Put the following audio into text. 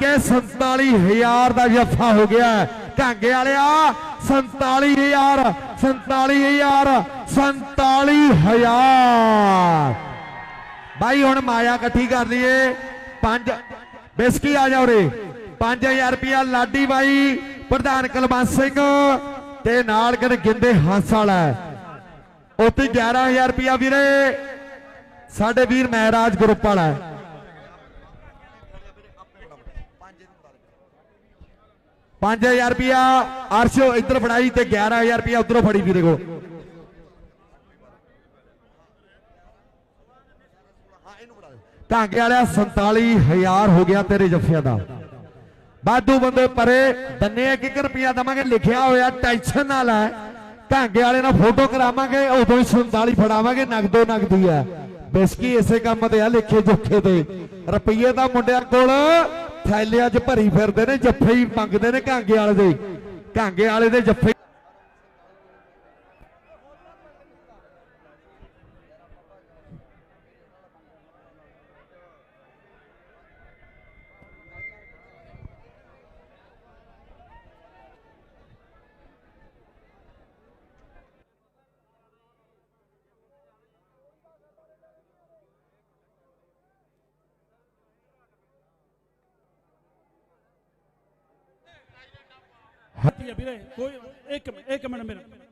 ਕਿ 47000 ਦਾ ਜੱਫਾ ਹੋ ਗਿਆ ਢਾਂਗੇ ਵਾਲਿਆ 47000 47000 47000 ਬਾਈ, ਹੁਣ ਮਾਇਆ ਇਕੱਠੀ ਕਰ ਲਈਏ। ਪੰਜ, ਬਿਸਕੀ ਆ ਜਾ ਉਰੇ। 5000 ਰੁਪਿਆ ਲਾਡੀ ਬਾਈ, ਪ੍ਰਧਾਨ ਕੁਲਵੰਤ ਸਿੰਘ ਤੇ ਨਾਲ ਕਰ ਗਿੰਦੇ ਹੰਸ ਵਾਲਾ ਹੈ। ਉੱਥੇ 11000 ਰੁਪਿਆ ਵੀਰੇ, ਸਾਡੇ ਵੀਰ ਮਹਿਰਾਜ ਗਰੁੱਪ ਵਾਲਾ ਹੈ। 5000 ਰੁਪਿਆ ਅਰਸ਼ੋ ਇੱਧਰ ਫੜਾਈ ਤੇ 11000 ਰੁਪਿਆ ਉਧਰੋਂ ਫੜੀ ਵੀਰੇ ਕੋ ਢਾਂਗੇ ਵਾਲਿਆ 47000 ਹੋ ਗਿਆ ਤੇਰੇ ਜੱਫਿਆਂ ਦਾ। ਬਾਦੂ ਬੰਦੇ ਪਰੇ, ਦੰਨੇ ਇੱਕ ਰੁਪਿਆ ਦਵਾਂਗੇ, ਲਿਖਿਆ ਹੋਇਆ ਟੈਨਸ਼ਨ ਨਾ ਲੈ। ਢਾਂਗੇ ਵਾਲੇ ਨਾਲ ਫੋਟੋ ਕਰਾਵਾਂਗੇ, ਉਦੋਂ ਹੀ 47 ਫੜਾਵਾਂਗੇ, ਨਗਦੋ ਨਗਦੀ ਹੈ। ਬਿਸਕੀ ਇਸੇ ਕੰਮ ਤੇ ਆ, ਲਿਖੇ ਜੋਖੇ ਤੇ। ਰੁਪਈਏ ਦਾ ਮੁੰਡਿਆਂ ਕੋਲ ਥੈਲਿਆਂ 'ਚ ਭਰੀ ਫਿਰਦੇ ਨੇ, ਜੱਫੇ ਹੀ ਮੰਗਦੇ ਨੇ ਢਾਂਗੇ ਵਾਲੇ ਦੇ। ਢਾਂਗੇ ਵਾਲੇ ਦੇ ਜੱਫੇ ਹੱਥੀ ਆ ਵੀਰੇ ਕੋਈ ਇੱਕ ਮਿੰਟ ਇੱਕ ਮਿੰਟ ਮੇਰਾ।